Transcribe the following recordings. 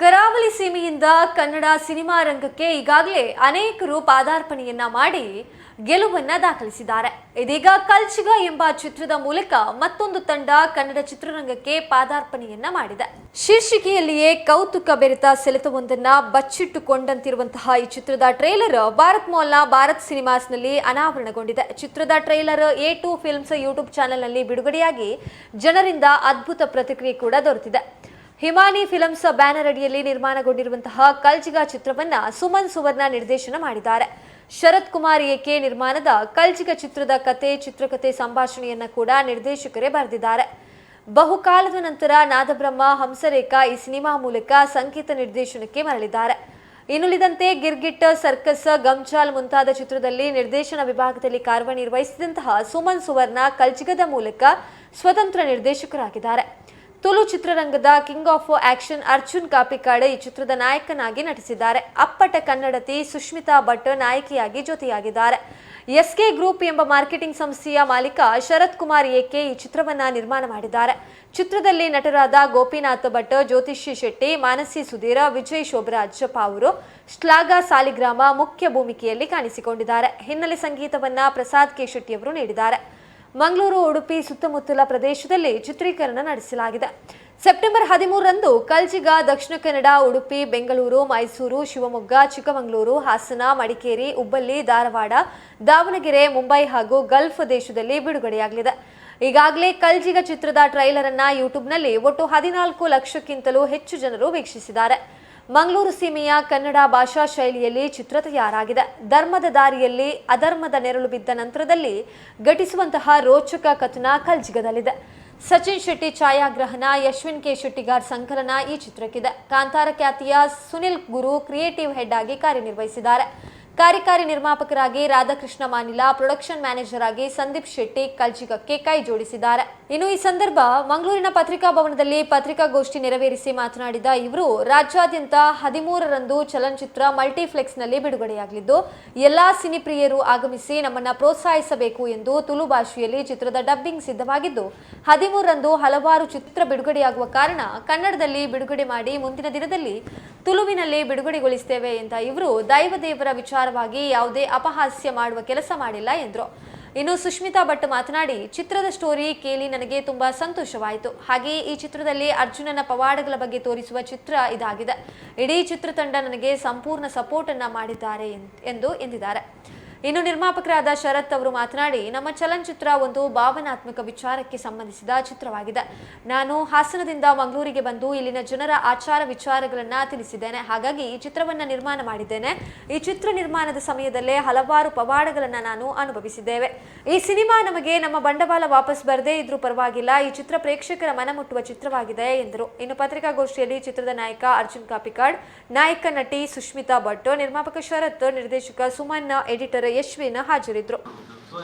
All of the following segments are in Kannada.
ಕರಾವಳಿ ಸೀಮೆಯಿಂದ ಕನ್ನಡ ಸಿನಿಮಾ ರಂಗಕ್ಕೆ ಈಗಾಗಲೇ ಅನೇಕರು ಪಾದಾರ್ಪಣೆಯನ್ನ ಮಾಡಿ ಗೆಲುವನ್ನ ದಾಖಲಿಸಿದ್ದಾರೆ. ಇದೀಗ ಕಲ್ಚಿಗ ಎಂಬ ಚಿತ್ರದ ಮೂಲಕ ಮತ್ತೊಂದು ತಂಡ ಕನ್ನಡ ಚಿತ್ರರಂಗಕ್ಕೆ ಪಾದಾರ್ಪಣೆಯನ್ನ ಮಾಡಿದೆ. ಶೀರ್ಷಿಕೆಯಲ್ಲಿಯೇ ಕೌತುಕ ಬೆರೆತ ಸೆಲೆತವೊಂದನ್ನ ಬಚ್ಚಿಟ್ಟುಕೊಂಡಂತಿರುವಂತಹ ಈ ಚಿತ್ರದ ಟ್ರೇಲರ್ ಭಾರತ್ ಮಾಲ್ನ ಭಾರತ್ ಸಿನಿಮಾಸ್ನಲ್ಲಿ ಅನಾವರಣಗೊಂಡಿದೆ. ಚಿತ್ರದ trailer A two films YouTube ಚಾನೆಲ್ನಲ್ಲಿ ಬಿಡುಗಡೆಯಾಗಿ ಜನರಿಂದ ಅದ್ಭುತ ಪ್ರತಿಕ್ರಿಯೆ ಕೂಡ ದೊರೆತಿದೆ. ಹಿಮಾನಿ ಫಿಲಮ್ಸ್ ಬ್ಯಾನರ್ ಅಡಿಯಲ್ಲಿ ನಿರ್ಮಾಣಗೊಂಡಿರುವಂತಹ ಕಲ್ಜಿಗ ಚಿತ್ರವನ್ನ ಸುಮನ್ ಸುವರ್ಣ ನಿರ್ದೇಶನ ಮಾಡಿದ್ದಾರೆ. ಶರತ್ ಕುಮಾರ್ ಏಕೆ ನಿರ್ಮಾಣದ ಕಲ್ಜಿಗ ಚಿತ್ರದ ಕತೆ ಚಿತ್ರಕಥೆ ಸಂಭಾಷಣೆಯನ್ನ ಕೂಡ ನಿರ್ದೇಶಕರೇ ಬರೆದಿದ್ದಾರೆ. ಬಹುಕಾಲದ ನಂತರ ನಾದಬ್ರಹ್ಮ, ಹಂಸರೇಖಾ ಈ ಸಿನಿಮಾ ಮೂಲಕ ಸಂಗೀತ ನಿರ್ದೇಶನಕ್ಕೆ ಮರಳಿದ್ದಾರೆ. ಇನ್ನುಳಿದಂತೆ ಗಿರ್ಗಿಟ್ ಸರ್ಕಸ್ ಗಮ್ಚಾಲ್ ಮುಂತಾದ ಚಿತ್ರದಲ್ಲಿ ನಿರ್ದೇಶನ ವಿಭಾಗದಲ್ಲಿ ಕಾರ್ಯನಿರ್ವಹಿಸಿದಂತಹ ಸುಮನ್ ಸುವರ್ಣ ಕಲ್ಜಿಗದ ಮೂಲಕ ಸ್ವತಂತ್ರ ನಿರ್ದೇಶಕರಾಗಿದ್ದಾರೆ. ತುಳು ಚಿತ್ರರಂಗದ king of action Arjun Kapikad ಈ ಚಿತ್ರದ ನಾಯಕನಾಗಿ ನಟಿಸಿದ್ದಾರೆ. ಅಪ್ಪಟ ಕನ್ನಡತಿ ಸುಷ್ಮಿತಾ ಭಟ್ ನಾಯಕಿಯಾಗಿ ಜೊತೆಯಾಗಿದ್ದಾರೆ. ಎಸ್ಕೆ ಗ್ರೂಪ್ ಎಂಬ ಮಾರ್ಕೆಟಿಂಗ್ ಸಂಸ್ಥೆಯ ಮಾಲೀಕ ಶರತ್ ಕುಮಾರ್ ಏಕೆ ಈ ಚಿತ್ರವನ್ನ ನಿರ್ಮಾಣ ಮಾಡಿದ್ದಾರೆ. ಚಿತ್ರದಲ್ಲಿ ನಟರಾದ ಗೋಪಿನಾಥ್ ಭಟ್ ಜ್ಯೋತಿಷಿ ಶೆಟ್ಟಿ, ಮಾನಸಿ ಸುಧೀರ, ವಿಜಯ್ ಶೋಭರಾಜ್ ಅವರು ಶ್ಲಾಘ ಸಾಲಿಗ್ರಾಮ ಮುಖ್ಯ ಭೂಮಿಕೆಯಲ್ಲಿ ಕಾಣಿಸಿಕೊಂಡಿದ್ದಾರೆ. ಹಿನ್ನೆಲೆ ಸಂಗೀತವನ್ನ ಪ್ರಸಾದ್ ಕೆ ಶೆಟ್ಟಿಯವರು ನೀಡಿದ್ದಾರೆ. ಮಂಗಳೂರು, ಉಡುಪಿ ಸುತ್ತಮುತ್ತಲ ಪ್ರದೇಶದಲ್ಲಿ ಚಿತ್ರೀಕರಣ ನಡೆಸಲಾಗಿದೆ. ಸೆಪ್ಟೆಂಬರ್ ಹದಿಮೂರರಂದು ಕಲ್ಜಿಗ, ದಕ್ಷಿಣ ಕನ್ನಡ, ಉಡುಪಿ, ಬೆಂಗಳೂರು, ಮೈಸೂರು, ಶಿವಮೊಗ್ಗ, ಚಿಕ್ಕಮಗಳೂರು, ಹಾಸನ, ಮಡಿಕೇರಿ, ಹುಬ್ಬಳ್ಳಿ, ಧಾರವಾಡ, ದಾವಣಗೆರೆ, ಮುಂಬೈ ಹಾಗೂ ಗಲ್ಫ್ ದೇಶದಲ್ಲಿ ಬಿಡುಗಡೆಯಾಗಲಿದೆ. ಈಗಾಗಲೇ ಕಲ್ಜಿಗ ಚಿತ್ರದ ಟ್ರೈಲರ್ ಅನ್ನ ಯೂಟ್ಯೂಬ್ನಲ್ಲಿ ಒಟ್ಟು ಹದಿನಾಲ್ಕು ಲಕ್ಷಕ್ಕಿಂತಲೂ ಹೆಚ್ಚು ಜನರು ವೀಕ್ಷಿಸಿದ್ದಾರೆ. ಮಂಗಳೂರು ಸೀಮೆಯ ಕನ್ನಡ ಭಾಷಾ ಶೈಲಿಯಲ್ಲಿ ಚಿತ್ರ ತಯಾರಾಗಿದೆ. ಧರ್ಮದ ದಾರಿಯಲ್ಲಿ ಅಧರ್ಮದ ನೆರಳು ಬಿದ್ದ ನಂತರದಲ್ಲಿ ಘಟಿಸುವಂತಹ ರೋಚಕ ಕಥನ ಕಲ್ಜಿಗದಲ್ಲಿದೆ. ಸಚಿನ್ ಶೆಟ್ಟಿ ಛಾಯಾಗ್ರಹಣ, ಯಶ್ವಿನ್ ಕೆ ಶೆಟ್ಟಿಗಾರ್ ಸಂಕಲನ ಈ ಚಿತ್ರಕ್ಕಿದೆ. ಕಾಂತಾರ ಖ್ಯಾತಿಯ ಸುನಿಲ್ ಗುರು ಕ್ರಿಯೇಟಿವ್ ಹೆಡ್ ಆಗಿ ಕಾರ್ಯನಿರ್ವಹಿಸಿದ್ದಾರೆ. ಕಾರ್ಯಕಾರಿ ನಿರ್ಮಾಪಕರಾಗಿ ರಾಧಾಕೃಷ್ಣ ಮಾನಿಲಾ, ಪ್ರೊಡಕ್ಷನ್ ಮ್ಯಾನೇಜರ್ ಆಗಿ ಸಂದೀಪ್ ಶೆಟ್ಟಿ ಕಲ್ಜಿಗಕ್ಕೆ ಕೈ ಜೋಡಿಸಿದ್ದಾರೆ. ಇನ್ನು ಈ ಸಂದರ್ಭ ಮಂಗಳೂರಿನ ಪತ್ರಿಕಾ ಭವನದಲ್ಲಿ ಪತ್ರಿಕಾಗೋಷ್ಠಿ ನೆರವೇರಿಸಿ ಮಾತನಾಡಿದ ಇವರು, ರಾಜ್ಯಾದ್ಯಂತ ಹದಿಮೂರರಂದು ಚಲನಚಿತ್ರ ಮಲ್ಟಿಫ್ಲೆಕ್ಸ್ನಲ್ಲಿ ಬಿಡುಗಡೆಯಾಗಲಿದ್ದು, ಎಲ್ಲಾ ಸಿನಿಪ್ರಿಯರು ಆಗಮಿಸಿ ನಮ್ಮನ್ನ ಪ್ರೋತ್ಸಾಹಿಸಬೇಕು ಎಂದು ತುಳು ಭಾಷೆಯಲ್ಲಿ ಚಿತ್ರದ ಡಬ್ಬಿಂಗ್ ಸಿದ್ಧವಾಗಿದ್ದು, ಹದಿಮೂರರಂದು ಹಲವಾರು ಚಿತ್ರ ಬಿಡುಗಡೆಯಾಗುವ ಕಾರಣ ಕನ್ನಡದಲ್ಲಿ ಬಿಡುಗಡೆ ಮಾಡಿ ಮುಂದಿನ ದಿನದಲ್ಲಿ ತುಳುವಿನಲ್ಲಿ ಬಿಡುಗಡೆಗೊಳಿಸುತ್ತೇವೆ ಅಂತ ಇವರು, ದೈವದೇವರ ವಿಚಾರವಾಗಿ ಯಾವುದೇ ಅಪಹಾಸ್ಯ ಮಾಡುವ ಕೆಲಸ ಮಾಡಿಲ್ಲ ಎಂದರು. ಇನ್ನು ಸುಷ್ಮಿತಾ ಭಟ್ ಮಾತನಾಡಿ, ಚಿತ್ರದ ಸ್ಟೋರಿ ಕೇಳಿ ನನಗೆ ತುಂಬಾ ಸಂತೋಷವಾಯಿತು. ಹಾಗೆಯೇ ಈ ಚಿತ್ರದಲ್ಲಿ ಅರ್ಜುನನ ಪವಾಡಗಳ ಬಗ್ಗೆ ತೋರಿಸುವ ಚಿತ್ರ ಇದಾಗಿದೆ. ಇಡೀ ಚಿತ್ರತಂಡ ನನಗೆ ಸಂಪೂರ್ಣ ಸಪೋರ್ಟ್ ಅನ್ನ ಮಾಡಿದ್ದಾರೆ ಎಂದು ಎಂದಿದ್ದಾರೆ. ಇನ್ನು ನಿರ್ಮಾಪಕರಾದ ಶರತ್ ಅವರು ಮಾತನಾಡಿ, ನಮ್ಮ ಚಲನಚಿತ್ರ ಒಂದು ಭಾವನಾತ್ಮಕ ವಿಚಾರಕ್ಕೆ ಸಂಬಂಧಿಸಿದ ಚಿತ್ರವಾಗಿದೆ. ನಾನು ಹಾಸನದಿಂದ ಮಂಗಳೂರಿಗೆ ಬಂದು ಇಲ್ಲಿನ ಜನರ ಆಚಾರ ವಿಚಾರಗಳನ್ನ ತಿಳಿಸಿದ್ದೇನೆ. ಹಾಗಾಗಿ ಈ ಚಿತ್ರವನ್ನ ನಿರ್ಮಾಣ ಮಾಡಿದ್ದೇನೆ. ಈ ಚಿತ್ರ ನಿರ್ಮಾಣದ ಸಮಯದಲ್ಲೇ ಹಲವಾರು ಪವಾಡಗಳನ್ನ ನಾನು ಅನುಭವಿಸಿದ್ದೇವೆ. ಈ ಸಿನಿಮಾ ನಮಗೆ ನಮ್ಮ ಬಂಡವಾಳ ವಾಪಸ್ ಬರದೇ ಇದ್ರೂ ಪರವಾಗಿಲ್ಲ. ಈ ಚಿತ್ರ ಪ್ರೇಕ್ಷಕರ ಮನಮುಟ್ಟುವ ಚಿತ್ರವಾಗಿದೆ, ಎಂದರು. ಇನ್ನು ಪತ್ರಿಕಾಗೋಷ್ಠಿಯಲ್ಲಿ ಚಿತ್ರದ ನಾಯಕ ಅರ್ಜುನ್ ಕಾಪಿಕಾಡ್, ನಾಯಕ ನಟಿ ಸುಷ್ಮಿತಾ ಭಟ್, ನಿರ್ಮಾಪಕ ಶರತ್, ನಿರ್ದೇಶಕ ಸುಮನ್ ಎಡಿಟರ್ ಯಶ್ವಿನ್ ಹಾಜರಿದ್ದರು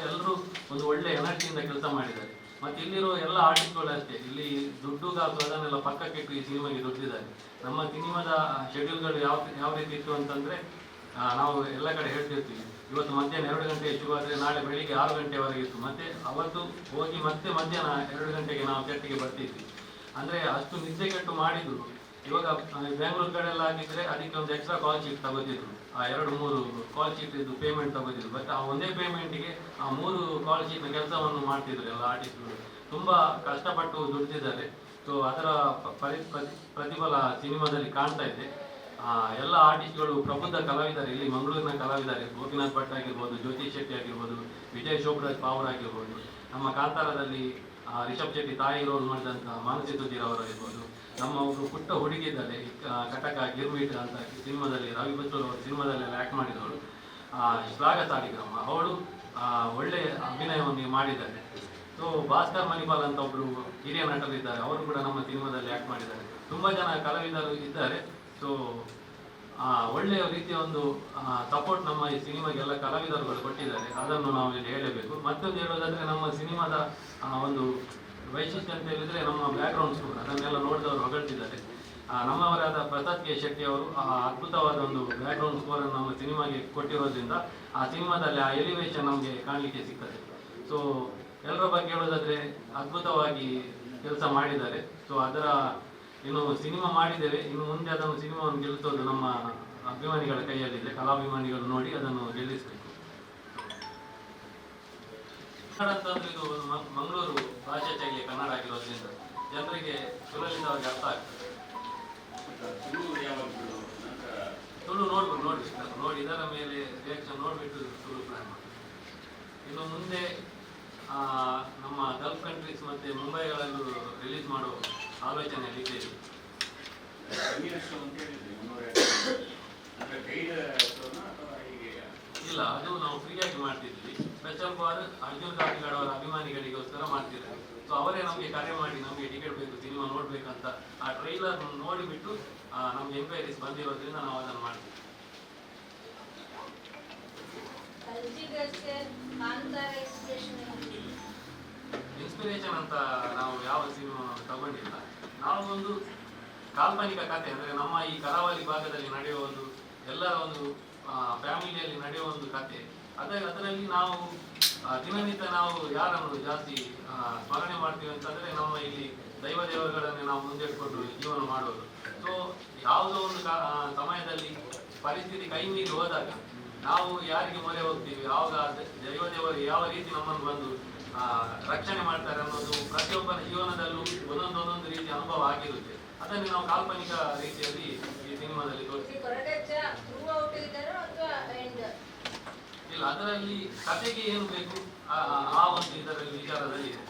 ಎಲ್ಲರೂ ಒಂದು ಒಳ್ಳೆ ಎನರ್ಜಿಯಿಂದ ಕೆಲಸ ಮಾಡಿದ್ದಾರೆ. ಮತ್ತೆ ಇಲ್ಲಿರೋ ಎಲ್ಲ ಆರ್ಟಿಸ್ಟ್ಗಳು ಅಷ್ಟೇ. ಇಲ್ಲಿ ದುಡ್ಡು ಅದನ್ನೆಲ್ಲ ಪಕ್ಕಕ್ಕೆ ಇಟ್ಟು ಈ ಸಿನಿಮಾಗೆ ದುಡ್ಡಿದ್ದಾರೆ. ನಮ್ಮ ಸಿನಿಮಾದ ಶೆಡ್ಯೂಲ್ಗಳು ಯಾವ ಯಾವ ರೀತಿ ಇತ್ತು ಅಂತಂದ್ರೆ ನಾವು ಎಲ್ಲ ಕಡೆ ಹೇಳ್ತಿರ್ತೀವಿ. ಇವತ್ತು ಮಧ್ಯಾಹ್ನ ಎರಡು ಗಂಟೆ ಶುರು ಆದರೆ ನಾಳೆ ಬೆಳಿಗ್ಗೆ ಆರು ಗಂಟೆವರೆಗೆ ಇತ್ತು. ಮತ್ತೆ ಅವತ್ತು ಹೋಗಿ ಮತ್ತೆ ಮಧ್ಯಾಹ್ನ ಎರಡು ಗಂಟೆಗೆ ನಾವು ಸೆಟ್ಟಿಗೆ ಬರ್ತಿದ್ವಿ. ಅಂದ್ರೆ ಅಷ್ಟು ನಿದ್ದೆ ಕೆಟ್ಟು ಮಾಡಿದ್ರು. ಇವಾಗ ಬೆಂಗಳೂರು ಕಡೆ ಎಲ್ಲ ಆಗಿದ್ರೆ ಅದಕ್ಕೆ ಒಂದು ಎಕ್ಸ್ಟ್ರಾ ಕಾಲ್ ಶೀಟ್ ತಗೋತಿದ್ರು ಎರಡು ಮೂರು ಕಾಲ್ ಶೀಟ್ ಇದು ಪೇಮೆಂಟ್ ತಗೋತಿದ್ರು. ಬಟ್ ಆ ಒಂದೇ ಪೇಮೆಂಟಿಗೆ ಆ ಮೂರು ಕಾಲ್ ಶೀಟ್ನ ಕೆಲಸವನ್ನು ಮಾಡ್ತಿದ್ರು ಎಲ್ಲ ಆರ್ಟಿಸ್ಟ್ಗಳು ತುಂಬ ಕಷ್ಟಪಟ್ಟು ದುಡ್ದಿದ್ದಾರೆ. ಸೊ ಅದರ ಪರಿ- ಪ್ರತಿ- ಪ್ರತಿಫಲ ಸಿನಿಮಾದಲ್ಲಿ ಕಾಣ್ತಾ ಇದೆ. ಆ, ಎಲ್ಲ ಆರ್ಟಿಸ್ಟ್ಗಳು ಪ್ರಬುದ್ಧ ಕಲಾವಿದರು. ಇಲ್ಲಿ ಮಂಗಳೂರಿನ ಕಲಾವಿದರು ಗೋಪಿನಾಥ್ ಭಟ್ ಆಗಿರ್ಬೋದು ಜ್ಯೋತಿ ಶೆಟ್ಟಿ ಆಗಿರ್ಬೋದು ವಿಜಯ್ ಶೋಭರಾಜ್ ಪಾವರ್ ಆಗಿರ್ಬೋದು. ನಮ್ಮ ಕಾಂತಾರದಲ್ಲಿ ಆ, ರಿಷಬ್ ಶೆಟ್ಟಿ ತಾಯಿ ರೋಲ್ ಮಾಡಿದಂತಹ ಮಾನಸಿ ಸುಧೀರ್ ಅವರಾಗಿರ್ಬೋದು ನಮ್ಮ ಒಬ್ಬರು ಪುಟ್ಟ ಹುಡುಗಿದಲ್ಲಿ ಕಟಕ ಗಿರ್ಮಿಟ್ ಅಂತ ಸಿನಿಮಾದಲ್ಲಿ ರವಿ ಬಚ್ಚೂರ್ ಅವರು ಸಿನಿಮಾದಲ್ಲಿ ಆ್ಯಕ್ಟ್ ಮಾಡಿದವಳು. ಶ್ಲಾಘ ಸಾಲಿಗ್ರಾಮ ಅವಳು ಒಳ್ಳೆ ಅಭಿನಯವನ್ನು ಮಾಡಿದ್ದಾರೆ. ಸೊ ಭಾಸ್ಕರ್ ಮಣಿಪಾಲ್ ಅಂತ ಒಬ್ಬರು ಹಿರಿಯ ನಟರು ಇದ್ದಾರೆ ಅವರು ಕೂಡ ನಮ್ಮ ಸಿನಿಮಾದಲ್ಲಿ ಆ್ಯಕ್ಟ್ ಮಾಡಿದ್ದಾರೆ. ತುಂಬಾ ಜನ ಕಲಾವಿದರು ಇದ್ದಾರೆ. ಸೊ ಒಳ್ಳೆಯ ರೀತಿಯ ಒಂದು ಸಪೋರ್ಟ್ ನಮ್ಮ ಈ ಸಿನಿಮಾಗೆಲ್ಲ ಕಲಾವಿದರುಗಳು ಕೊಟ್ಟಿದ್ದಾರೆ. ಅದನ್ನು ನಾವು ಇಲ್ಲಿ ಹೇಳಬೇಕು. ಮತ್ತೊಂದು ಹೇಳೋದಾದ್ರೆ ನಮ್ಮ ಸಿನಿಮಾದ ಒಂದು ವೈಶಿಷ್ಟ್ಯ ಅಂತ ಹೇಳಿದ್ರೆ ನಮ್ಮ ಬ್ಯಾಕ್ಗ್ರೌಂಡ್ ಸ್ಕೋರ್ ಅದನ್ನೆಲ್ಲ ನೋಡಿದವರು ಹೊಗಳ್ತಿದ್ದಾರೆ. ನಮ್ಮವರಾದ ಪ್ರಸಾದ್ ಕೆ ಶೆಟ್ಟಿ ಅವರು, ಆ, ಅದ್ಭುತವಾದ ಒಂದು ಬ್ಯಾಕ್ಗ್ರೌಂಡ್ ಸ್ಕೋರ್ ನಮ್ಮ ಸಿನಿಮಾಗೆ ಕೊಟ್ಟಿರೋದ್ರಿಂದ ಆ ಸಿನಿಮಾದಲ್ಲಿ ಆ ಎಲಿವೇಶನ್ ನಮಗೆ ಕಾಣಲಿಕ್ಕೆ ಸಿಗ್ತದೆ. ಸೊ ಎಲ್ಲರ ಬಗ್ಗೆ ಹೇಳೋದಾದ್ರೆ ಅದ್ಭುತವಾಗಿ ಕೆಲಸ ಮಾಡಿದ್ದಾರೆ. ಸೊ ಅದರ ಇನ್ನು ಸಿನಿಮಾ ಮಾಡಿದ್ದೇವೆ. ಇನ್ನು ಮುಂದೆ ಅದನ್ನು ಸಿನಿಮಾವನ್ನು ಗೆಲ್ಲಿಸೋದು ನಮ್ಮ ಅಭಿಮಾನಿಗಳ ಕೈಯಲ್ಲಿದೆ ಕಲಾಭಿಮಾನಿಗಳು ನೋಡಿ ಅದನ್ನು ಗೆಲ್ಲಿಸಬೇಕು. ಕನ್ನಡ ಇದು ಮಂಗಳೂರು ಭಾಷಾ ಶೈಲಿ ಕನ್ನಡ ಆಗಿರೋದ್ರಿಂದ ಜನರಿಗೆ ಸುಲಲಿತವಾಗಿ ಅರ್ಥ ಆಗ್ತದೆ. ತುಳು ನೋಡ್ಬೇಕು ನೋಡಿ. ನೋಡಿ, ಇದರ ಮೇಲೆ ರಿಯಾಕ್ಷನ್ ನೋಡಿಬಿಟ್ಟು ತುಳು ಪ್ಲಾನ್ ಮಾಡಿ ಇನ್ನು ಮುಂದೆ ನಮ್ಮ ಗಲ್ಫ್ ಕಂಟ್ರೀಸ್ ಮತ್ತೆ ಮುಂಬೈಗಳಲ್ಲೂ ರಿಲೀಸ್ ಮಾಡೋ ಆಲೋಚನೆಯಲ್ಲಿ ಇದ್ದೇವೆ ಇಲ್ಲ ಅದು ನಾವು ಫ್ರೀಯಾಗಿ ಮಾಡ್ತಿದ್ವಿ. ಸ್ಪೆಷಲ್ ಫಾರ್ ಅರ್ಜುನ್ ಕಾಪಿಗಾಡ್ ಅವರ ಅಭಿಮಾನಿಗಳಿಗೋಸ್ಕರ ಮಾಡ್ತಿದ್ದಾರೆ. ಸೊ ಅವರೇ ನಮಗೆ ಕರೆ ಮಾಡಿ ನಮಗೆ ಟಿಕೆಟ್ ಬೇಕು ಸಿನಿಮಾ ನೋಡ್ಬೇಕಂತ ಆ ಟ್ರೈಲರ್ ನೋಡಿಬಿಟ್ಟು ನಮ್ಗೆ ಎಂಕ್ವೈರೀಸ್ ಬಂದಿರೋದ್ರಿಂದ ನಾವು ಅದನ್ನು ಮಾಡ್ತೀವಿ. ಇನ್ಸ್ಪಿರೇಷನ್ ಅಂತ ನಾವು ಯಾವ ಸಿನಿಮಾ ತಗೊಂಡಿಲ್ಲ. ನಾವು ಒಂದು ಕಾಲ್ಪನಿಕ ಕಥೆ ಅಂದರೆ ನಮ್ಮ ಈ ಕರಾವಳಿ ಭಾಗದಲ್ಲಿ ನಡೆಯುವ ಒಂದು ಎಲ್ಲ ಒಂದು ಫ್ಯಾಮಿಲಿಯಲ್ಲಿ ನಡೆಯುವ ಒಂದು ಕತೆ. ಅದೇ ಅದರಲ್ಲಿ ನಾವು ಆ, ದಿನನಿತ್ಯ ನಾವು ಯಾರನ್ನು ಜಾಸ್ತಿ ಆ, ಸ್ಮರಣೆ ಮಾಡ್ತೀವಿ ಅಂತಂದ್ರೆ ನಮ್ಮ ಇಲ್ಲಿ ದೈವ ದೇವರುಗಳನ್ನೇ ನಾವು ಮುಂದಿಟ್ಕೊಂಡು ಜೀವನ ಮಾಡೋದು ಸೊ ಯಾವುದೋ ಒಂದು ಸಮಯದಲ್ಲಿ ಪರಿಸ್ಥಿತಿ ಕೈ ಮೀರಿ ಹೋದಾಗ ನಾವು ಯಾರಿಗೆ ಮೊರೆ ಹೋಗ್ತೀವಿ? ಯಾವಾಗ ದೈವ ದೇವರು ಯಾವ ರೀತಿ ನಮ್ಮನ್ನು ಬಂದು ಆ, ರಕ್ಷಣೆ ಮಾಡ್ತಾರೆ ಅನ್ನೋದು ಪ್ರತಿಯೊಬ್ಬರ ಜೀವನದಲ್ಲೂ ಒಂದೊಂದು ಒಂದೊಂದು ಅನುಭವ ಆಗಿರುತ್ತೆ ಅದನ್ನು ನಾವು ಕಾಲ್ಪನಿಕ ರೀತಿಯಲ್ಲಿ ಈ ಸಿನಿಮಾದಲ್ಲಿ ಇಲ್ಲ ಅದರಲ್ಲಿ ಕಥೆಗೆ ಏನು ಬೇಕು? ಆ- ಒಂದು ಇದರಲ್ಲಿ ವಿಚಾರದಲ್ಲಿ ಇದೆ.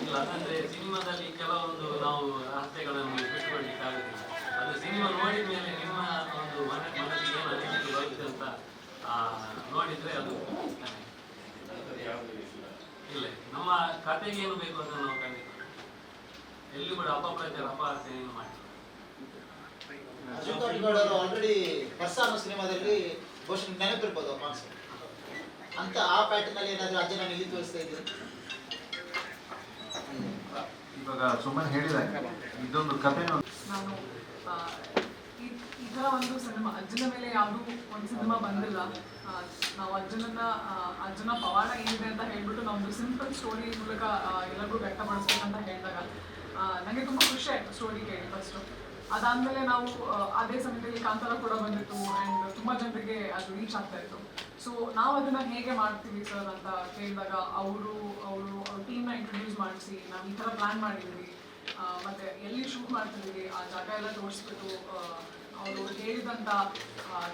ಇಲ್ಲ ಅದಂದ್ರೆ ಸಿನಿಮಾದಲ್ಲಿ ಕೆಲವೊಂದು ನಾವು ರಹಸ್ಯಗಳನ್ನು ಬಿಟ್ಟುಕೊಡ್ಲಿಕ್ಕಾಗುದಿಲ್ಲ ಅದು ಸಿನಿಮಾ ನೋಡಿದ ಮೇಲೆ ನಿಮ್ಮ ಒಂದು ಮನ ಮನಸ್ಸಿಗೆ ಏನು ಅನಿಸಿಕೆ ಬರುತ್ತೆ ಅಂತ ಆ, ನೋಡಿದ್ರೆ ಅದು ತಾನೇ. ಅಂಥದ್ದು ಯಾವುದೂ ಇಲ್ಲ ಇಲ್ಲ ನಮ್ಮ ಕಥೆಗೆ ಏನು ಬೇಕು ಅಂತ ನಾವು ಖಂಡಿತ. ಎಲ್ಲಿ ಕೂಡ ಅಪಪ್ರಚಾರ ಅಪಹಾಸ್ಯ ಮಾಡಿ. ಅರ್ಜುನ್ ಕಾಪಿಗೌಡ ಅವರು ಆಲ್ರೆಡಿ ಅನ್ನೋ ಸಿನಿಮಾದಲ್ಲಿ ಬಹುಶಃ ನೆನಪಿರ್ಬೋದು ಆ ಕಾನ್ಸೆಪ್ಟ್ ಅಂತ ಆ ಪ್ಯಾಟರ್ನ್ ಅಲ್ಲಿ ಏನಾದ್ರು ನಾನು ಇಲ್ಲಿ ತೋರಿಸ್ತಾ ಇದ್ದೀನಿ ಇವಾಗ ಸುಮ್ಮನೆ ಹೇಳಿದ ಇದೊಂದು ಕಥೆ ನಾನು ಥರ ಒಂದು ಸಿನಿಮಾ ಅಜ್ಜನ ಮೇಲೆ ಯಾವುದೂ ಒಂದು ಸಿನಿಮಾ ಬಂದಿಲ್ಲ. ನಾವು ಅಜ್ಜನನ್ನ ಅರ್ಜುನ ಪವಾಡ ಏನಿದೆ ಅಂತ ಹೇಳ್ಬಿಟ್ಟು ನಾವು ಸಿಂಪಲ್ ಸ್ಟೋರಿ ಮೂಲಕ ಎಲ್ಲರಿಗೂ ವ್ಯಕ್ತಪಡಿಸ್ಬೇಕಂತ ಹೇಳಿದಾಗ ನನಗೆ ತುಂಬ ಖುಷಿ ಆಯಿತು ಸ್ಟೋರಿ ಕೇಳಿ ಫಸ್ಟು ಅದಾದಮೇಲೆ ನಾವು ಅದೇ ಸಮಯದಲ್ಲಿ ಕಾಂತಾರ ಕೂಡ ಬಂದಿತ್ತು ಆ್ಯಂಡ್ ತುಂಬ ಜನರಿಗೆ ಅದು ರೀಚ್ ಆಗ್ತಾ ಇತ್ತು. ಸೊ ನಾವು ಅದನ್ನು ಹೇಗೆ ಮಾಡ್ತೀವಿ ಸರ್ ಅಂತ ಕೇಳಿದಾಗ ಅವರು ಅವರು ಅವ್ರ ಟೀಮ್ನ ಇಂಟ್ರೊಡ್ಯೂಸ್ ಮಾಡಿಸಿ ನಾವು ಈ ಥರ ಪ್ಲ್ಯಾನ್ ಮಾಡಿದ್ದೀವಿ. ಆ, ಮತ್ತೆ ಎಲ್ಲಿ ಶೂಟ್ ಮಾಡ್ತಿದ್ದೀವಿ ಆ ಜಾಗ ಎಲ್ಲ ತೋರಿಸ್ಬಿಟ್ಟು ಅವರು ಹೇಳಿದಂತ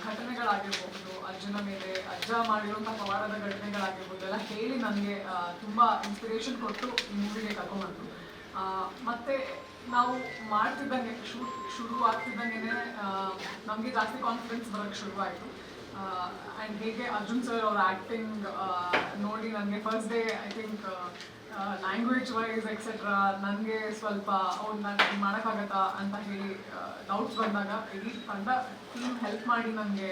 ಘಟನೆಗಳಾಗಿರ್ಬಹುದು ಅಜ್ಜನ ಮೇಲೆ ಅಜ್ಜ ಮಾಡಿರುವಂಥ ಪವಾರದ ಘಟನೆಗಳಾಗಿರ್ಬೋದು ಎಲ್ಲ ಹೇಳಿ ನನಗೆ ತುಂಬ ಇನ್ಸ್ಪಿರೇಷನ್ ಕೊಟ್ಟು ಈ ಮೂವಿಗೆ ಕರ್ಕೊಂಡ್ಬಂತು ಆ, ಮತ್ತೆ ನಾವು ಮಾಡ್ತಿದ್ದಂಗೆ ಶೂಟ್ ಶುರು ಆಗ್ತಿದ್ದಂಗೆ ನಮಗೆ ಜಾಸ್ತಿ ಕಾನ್ಫಿಡೆನ್ಸ್ ಬರೋಕ್ಕೆ ಶುರುವಾಯಿತು. ಆ್ಯಂಡ್ ಹೇಗೆ ಅರ್ಜುನ್ ಸರ್ ಅವ್ರ ಆ್ಯಕ್ಟಿಂಗ್ ನೋಡಿ ನನಗೆ first day I think language wise etcetera ನನಗೆ ಸ್ವಲ್ಪ ಅವ್ರು ನಾನು ಮಾಡೋಕ್ಕಾಗತ್ತಾ ಅಂತ ಹೇಳಿ ಡೌಟ್ಸ್ ಬಂದಾಗ ಇಡೀ ತಂಡ ಟೀಮ್ ಹೆಲ್ಪ್ ಮಾಡಿ ನನಗೆ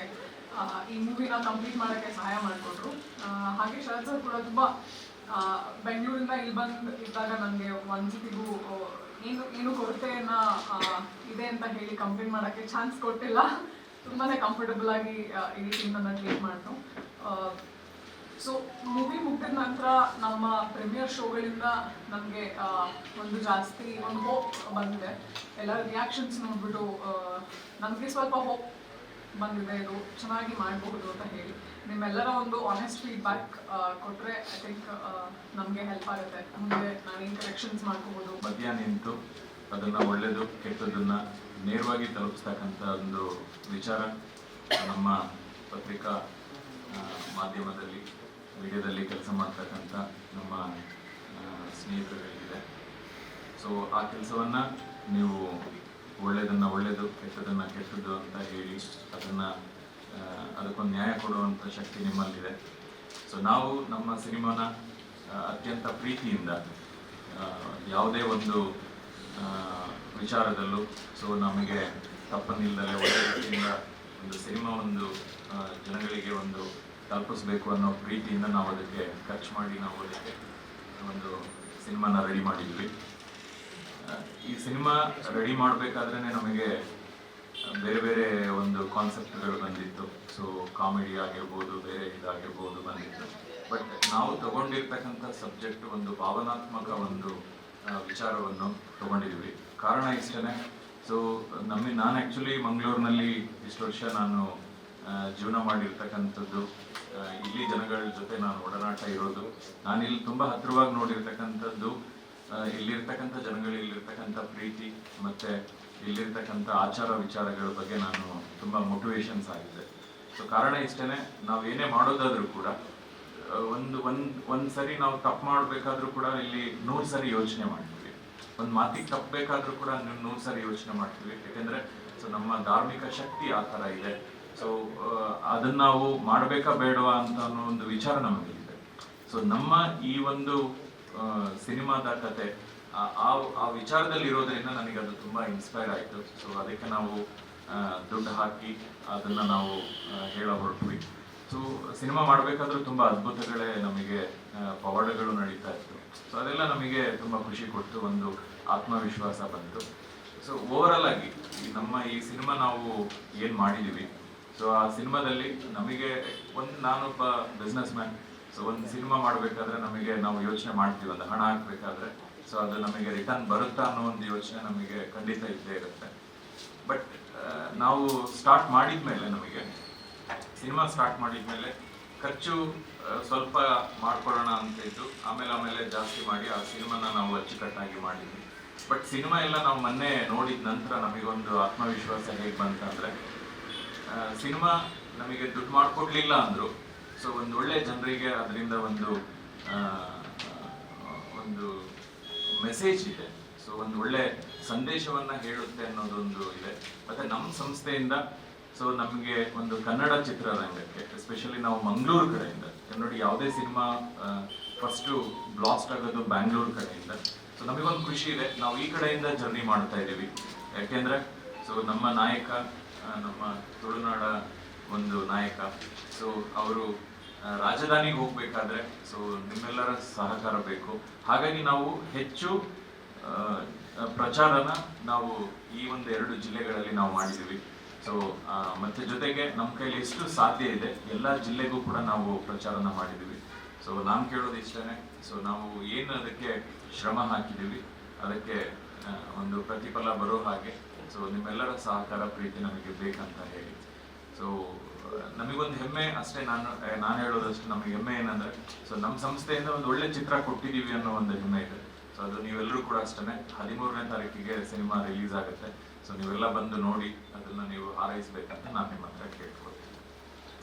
ಈ ಮೂವಿನ ಕಂಪ್ಲೀಟ್ ಮಾಡೋಕ್ಕೆ ಸಹಾಯ ಮಾಡಿಕೊಟ್ರು ಹಾಗೆ ಶರತ್ ಸರ್ ಕೂಡ ತುಂಬ ಬೆಂಗಳೂರಿಂದ ಇಲ್ಲಿ ಬಂದು ಇದ್ದಾಗ ನನಗೆ ಒಂದು ಸತಿಗೂ ಏನು ಏನು ಕೊರತೆಯನ್ನ ಇದೆ ಅಂತ ಹೇಳಿ ಕಂಪ್ಲೇಂಟ್ ಮಾಡೋಕ್ಕೆ ಚಾನ್ಸ್ ಕೊಟ್ಟಿಲ್ಲ. ತುಂಬಾ ಕಂಫರ್ಟಬಲ್ ಆಗಿ ಇಡೀ ಟೀಮ್ ಟೀಮನ್ನು ಟ್ರೀಟ್ ಮಾಡ್ತು. ಸೊ ಮೂವಿ ಮುಗಿದ ನಂತರ ನಮ್ಮ ಪ್ರೀಮಿಯರ್ ಶೋಗಳಿಂದ ನಮಗೆ ಒಂದು ಜಾಸ್ತಿ ಒಂದು ಹೋಪ್ ಬಂದಿದೆ. ಎಲ್ಲ ರಿಯಾಕ್ಷನ್ಸ್ ನೋಡ್ಬಿಟ್ಟು ನಮಗೆ ಸ್ವಲ್ಪ ಹೋಪ್ ಬಂದಿದೆ. ಇದು ಚೆನ್ನಾಗಿ ಮಾಡಬಹುದು ಅಂತ ಹೇಳಿ. ನಿಮ್ಮೆಲ್ಲರ ಒಂದು ಆನೆಸ್ಟ್ ಫೀಡ್ಬ್ಯಾಕ್ ಕೊಟ್ಟರೆ ಐ ಥಿಂಕ್ ನಮಗೆ ಹೆಲ್ಪ್ ಆಗುತ್ತೆ. ಮುಂದೆ ನಾನೇನು ಕರೆಕ್ಷನ್ಸ್ ಮಾಡ್ಕೋಬೋದು ಮಧ್ಯ ನಿಂತು ಅದನ್ನು ಒಳ್ಳೆಯದು ಕೆಟ್ಟದನ್ನು ನೇರವಾಗಿ ತಲುಪಿಸ್ತಕ್ಕಂಥ ಒಂದು ವಿಚಾರ ನಮ್ಮ ಪತ್ರಿಕಾ ಮಾಧ್ಯಮದಲ್ಲಿ ಮೀಡಿಯಾದಲ್ಲಿ ಕೆಲಸ ಮಾಡ್ತಕ್ಕಂಥ ನಮ್ಮ ಸ್ನೇಹಿತರುಗಳಿಗಿದೆ ಸೊ ಆ ಕೆಲಸವನ್ನ ನೀವು ಒಳ್ಳೆಯದನ್ನ ಒಳ್ಳೆಯದು ಕೆಟ್ಟದನ್ನ ಕೆಟ್ಟದ್ದು ಅಂತ ಹೇಳಿ ಅದನ್ನ ಅದಕ್ಕೊಂದು ನ್ಯಾಯ ಕೊಡುವಂಥ ಶಕ್ತಿ ನಿಮ್ಮಲ್ಲಿದೆ. ಸೊ ನಾವು ನಮ್ಮ ಸಿನಿಮಾನ ಅತ್ಯಂತ ಪ್ರೀತಿಯಿಂದ ಯಾವುದೇ ಒಂದು ವಿಚಾರದಲ್ಲೂ, ಸೊ, ನಮಗೆ ತಪ್ಪನಿಲ್ಲದೆ ಒಳ್ಳೆಯ ಒಂದು ಸಿನಿಮಾ ಒಂದು ಜನಗಳಿಗೆ ಒಂದು ತಲುಪಿಸ್ಬೇಕು ಅನ್ನೋ ಪ್ರೀತಿಯಿಂದ ನಾವು ಅದಕ್ಕೆ ಖರ್ಚು ಮಾಡಿ ನಾವು ಅದಕ್ಕೆ ಒಂದು ಸಿನಿಮಾನ ರೆಡಿ ಮಾಡಿದ್ವಿ. ಈ ಸಿನಿಮಾ ರೆಡಿ ಮಾಡಬೇಕಾದ್ರೆ ನಮಗೆ ಬೇರೆ ಬೇರೆ ಒಂದು ಕಾನ್ಸೆಪ್ಟ್ಗಳು ಬಂದಿತ್ತು. ಸೊ ಕಾಮಿಡಿ ಆಗಿರ್ಬೋದು, ಬೇರೆ ಇದಾಗಿರ್ಬೋದು ಬಂದಿತ್ತು. ಬಟ್ ನಾವು ತಗೊಂಡಿರ್ತಕ್ಕಂಥ ಸಬ್ಜೆಕ್ಟ್ ಒಂದು ಭಾವನಾತ್ಮಕ ಒಂದು ವಿಚಾರವನ್ನು ತಗೊಂಡಿದ್ವಿ. ಕಾರಣ ಇಷ್ಟೇ ಸೊ ನಮ್ಮ, ನಾನು ಆ್ಯಕ್ಚುಲಿ ಮಂಗಳೂರಿನಲ್ಲಿ ಇಷ್ಟು ವರ್ಷ ನಾನು ಜೀವನ ಮಾಡಿರ್ತಕ್ಕಂಥದ್ದು. ಇಲ್ಲಿ ಜನಗಳ ಜೊತೆ ನಾನು ಒಡನಾಟ ಇರೋದು. ನಾನು ಇಲ್ಲಿ ತುಂಬ ಹತ್ತಿರವಾಗಿ ನೋಡಿರ್ತಕ್ಕಂಥದ್ದು ಇಲ್ಲಿರ್ತಕ್ಕಂಥ ಜನಗಳು, ಇಲ್ಲಿರ್ತಕ್ಕಂಥ ಪ್ರೀತಿ, ಮತ್ತೆ ಇಲ್ಲಿರ್ತಕ್ಕಂಥ ಆಚಾರ ವಿಚಾರಗಳ ಬಗ್ಗೆ ನಾನು ತುಂಬ ಮೋಟಿವೇಶನ್ಸ್ ಆಗಿದೆ. ಸೊ ಕಾರಣ ಇಷ್ಟೇ ನಾವು ಏನೇ ಮಾಡೋದಾದರೂ ಕೂಡ ಒಂದು ಒಂದು, ಒಂದ್ ಸರಿ ನಾವು ತಪ್ಪು ಮಾಡಬೇಕಾದ್ರೂ ಕೂಡ ಇಲ್ಲಿ ನೂರು ಸರಿ ಯೋಚನೆ ಮಾಡ್ತೀವಿ. ಒಂದು ಮಾತಿಗೆ ತಪ್ಪಬೇಕಾದ್ರೂ ಕೂಡ ನೂರ್ ಸರಿ ಯೋಚನೆ ಮಾಡ್ತೀವಿ. ಯಾಕಂದ್ರೆ, ಸೊ, ನಮ್ಮ ಧಾರ್ಮಿಕ ಶಕ್ತಿ ಆ ಥರ ಇದೆ. ಸೊ ಅದನ್ನ ನಾವು ಮಾಡಬೇಕಾ ಬೇಡವಾ ಅಂತ ಅನ್ನೋ ಒಂದು ವಿಚಾರ ನಮಗಿದೆ ಸೊ ನಮ್ಮ ಈ ಒಂದು ಸಿನಿಮಾದ ಕತೆ ಆ- ಆ ವಿಚಾರದಲ್ಲಿ ಇರೋದ್ರಿಂದ ನನಗೆ ಅದು ತುಂಬಾ ಇನ್ಸ್ಪೈರ್ ಆಯ್ತು. ಸೊ ಅದಕ್ಕೆ ನಾವು ದುಡ್ಡು ಹಾಕಿ ಅದನ್ನ ನಾವು ಹೇಳ ಹೊರಟ್ವಿ. ಸೊ ಸಿನಿಮಾ ಮಾಡಬೇಕಾದ್ರೂ ತುಂಬ ಅದ್ಭುತಗಳೇ ನಮಗೆ ಪವಾಡಗಳು ನಡೀತಾ ಇತ್ತು. ಸೊ ಅದೆಲ್ಲ ನಮಗೆ ತುಂಬ ಖುಷಿ ಕೊಡ್ತು ಒಂದು ಆತ್ಮವಿಶ್ವಾಸ ಬಂತು. ಸೊ ಓವರಾಲ್ ಆಗಿ ಈ ನಮ್ಮ ಈ ಸಿನಿಮಾ ನಾವು ಏನು ಮಾಡಿದ್ದೀವಿ ಸೊ ಆ ಸಿನಿಮಾದಲ್ಲಿ ನಮಗೆ ಒಂದು ನಾನೊಬ್ಬ ಬಿಸ್ನೆಸ್ ಮ್ಯಾನ್ ಸೊ ಒಂದು ಸಿನಿಮಾ ಮಾಡಬೇಕಾದ್ರೆ ನಮಗೆ ನಾವು ಯೋಚನೆ ಮಾಡ್ತೀವಿ, ಒಂದು ಹಣ ಹಾಕಬೇಕಾದ್ರೆ. ಸೊ ಅದು ನಮಗೆ ರಿಟರ್ನ್ ಬರುತ್ತಾ ಅನ್ನೋ ಒಂದು ಯೋಚನೆ ನಮಗೆ ಖಂಡಿತ ಇದ್ದೇ ಇರುತ್ತೆ. ಬಟ್ ನಾವು ಸ್ಟಾರ್ಟ್ ಮಾಡಿದ ಮೇಲೆ ನಮಗೆ, ಸಿನಿಮಾ ಸ್ಟಾರ್ಟ್ ಮಾಡಿದ ಮೇಲೆ ಖರ್ಚು ಸ್ವಲ್ಪ ಮಾಡ್ಕೊಳ್ಳೋಣ ಅಂತ ಇದ್ದು, ಆಮೇಲೆ ಆಮೇಲೆ ಜಾಸ್ತಿ ಮಾಡಿ ಆ ಸಿನಿಮಾನ ನಾವು ಅಚ್ಚುಕಟ್ಟಾಗಿ ಮಾಡಿದ್ವಿ. ಬಟ್ ಸಿನಿಮಾ ಎಲ್ಲ ನಾವು ಮೊನ್ನೆ ನೋಡಿದ ನಂತರ ನಮಗೊಂದು ಆತ್ಮವಿಶ್ವಾಸ ಹೇಗೆ ಬಂತಂದ್ರೆ ಸಿನಿಮಾ ನಮಗೆ ದುಡ್ಡು ಮಾಡಿಕೊಡ್ಲಿಲ್ಲ ಅಂದರು. ಸೊ ಒಂದು ಒಳ್ಳೆ ಜನರಿಗೆ ಅದರಿಂದ ಒಂದು ಒಂದು ಮೆಸೇಜ್ ಇದೆ. ಸೊ ಒಂದು ಒಳ್ಳೆ ಸಂದೇಶವನ್ನು ಹೇಳುತ್ತೆ ಅನ್ನೋದೊಂದು ಇದೆ. ಮತ್ತು ನಮ್ಮ ಸಂಸ್ಥೆಯಿಂದ ಸೊ ನಮಗೆ ಒಂದು ಕನ್ನಡ ಚಿತ್ರರಂಗಕ್ಕೆ ಎಸ್ಪೆಷಲಿ ನಾವು ಮಂಗಳೂರು ಕಡೆಯಿಂದ ನೋಡಿ ಯಾವುದೇ ಸಿನಿಮಾ ಫಸ್ಟು ಬ್ಲಾಸ್ಟ್ ಆಗೋದು ಬ್ಯಾಂಗ್ಳೂರು ಕಡೆಯಿಂದ. ಸೊ ನಮಗೊಂದು ಖುಷಿ ಇದೆ. ನಾವು ಈ ಕಡೆಯಿಂದ ಜರ್ನಿ ಮಾಡ್ತಾ ಇದ್ದೀವಿ ಯಾಕೆಂದರೆ ಸೊ ನಮ್ಮ ನಾಯಕ ನಮ್ಮ ತುಳುನಾಡ ಒಂದು ನಾಯಕ. ಸೊ ಅವರು ರಾಜಧಾನಿಗೆ ಹೋಗ್ಬೇಕಾದ್ರೆ ಸೊ ನಿಮ್ಮೆಲ್ಲರ ಸಹಕಾರ ಬೇಕು. ಹಾಗಾಗಿ ನಾವು ಹೆಚ್ಚು ಪ್ರಚಾರನ ನಾವು ಈ ಒಂದು ಎರಡು ಜಿಲ್ಲೆಗಳಲ್ಲಿ ನಾವು ಮಾಡಿದ್ದೀವಿ. ಸೊ ಮತ್ತೆ ಜೊತೆಗೆ ನಮ್ಮ ಕೈಲಿ ಎಷ್ಟು ಸಾಧ್ಯ ಇದೆ, ಎಲ್ಲ ಜಿಲ್ಲೆಗೂ ಕೂಡ ನಾವು ಪ್ರಚಾರನ ಮಾಡಿದ್ದೀವಿ. ಸೊ ನಾನು ಕೇಳೋದು ಇಷ್ಟೇ ಸೊ ನಾವು ಏನು ಅದಕ್ಕೆ ಶ್ರಮ ಹಾಕಿದ್ದೀವಿ, ಅದಕ್ಕೆ ಒಂದು ಪ್ರತಿಫಲ ಬರೋ ಹಾಗೆ. ಸೊ ನಿಮ್ಮೆಲ್ಲರ ಸಹಕಾರ, ಪ್ರೀತಿ ನಮಗೆ ಬೇಕಂತ ಹೇಳಿ. ಸೊ ನಮಗೊಂದು ಹೆಮ್ಮೆ ಅಷ್ಟೇ ನಾನು ನಾನು ಹೇಳೋದಷ್ಟು ನಮಗೆ ಹೆಮ್ಮೆ ಏನಂದ್ರೆ ಸೊ ನಮ್ಮ ಸಂಸ್ಥೆಯಿಂದ ಒಂದು ಒಳ್ಳೆ ಚಿತ್ರ ಕೊಟ್ಟಿದ್ದೀವಿ ಅನ್ನೋ ಒಂದು ಹೆಮ್ಮೆ ಇದೆ. ಸೊ ಅದು ನೀವೆಲ್ಲರೂ ಕೂಡ ಅಷ್ಟೇ ಹದಿಮೂರನೇ ತಾರೀಕಿಗೆ ಸಿನಿಮಾ ರಿಲೀಸ್ ಆಗುತ್ತೆ. ಸೊ ನೀವೆಲ್ಲ ಬಂದು ನೋಡಿ, ಅದನ್ನ ನೀವು ಹಾರೈಸಬೇಕಂತ ನಾನು ನಿಮ್ಮ ಹತ್ರ ಕೇಳ್ಕೊಳ್ತೀನಿ.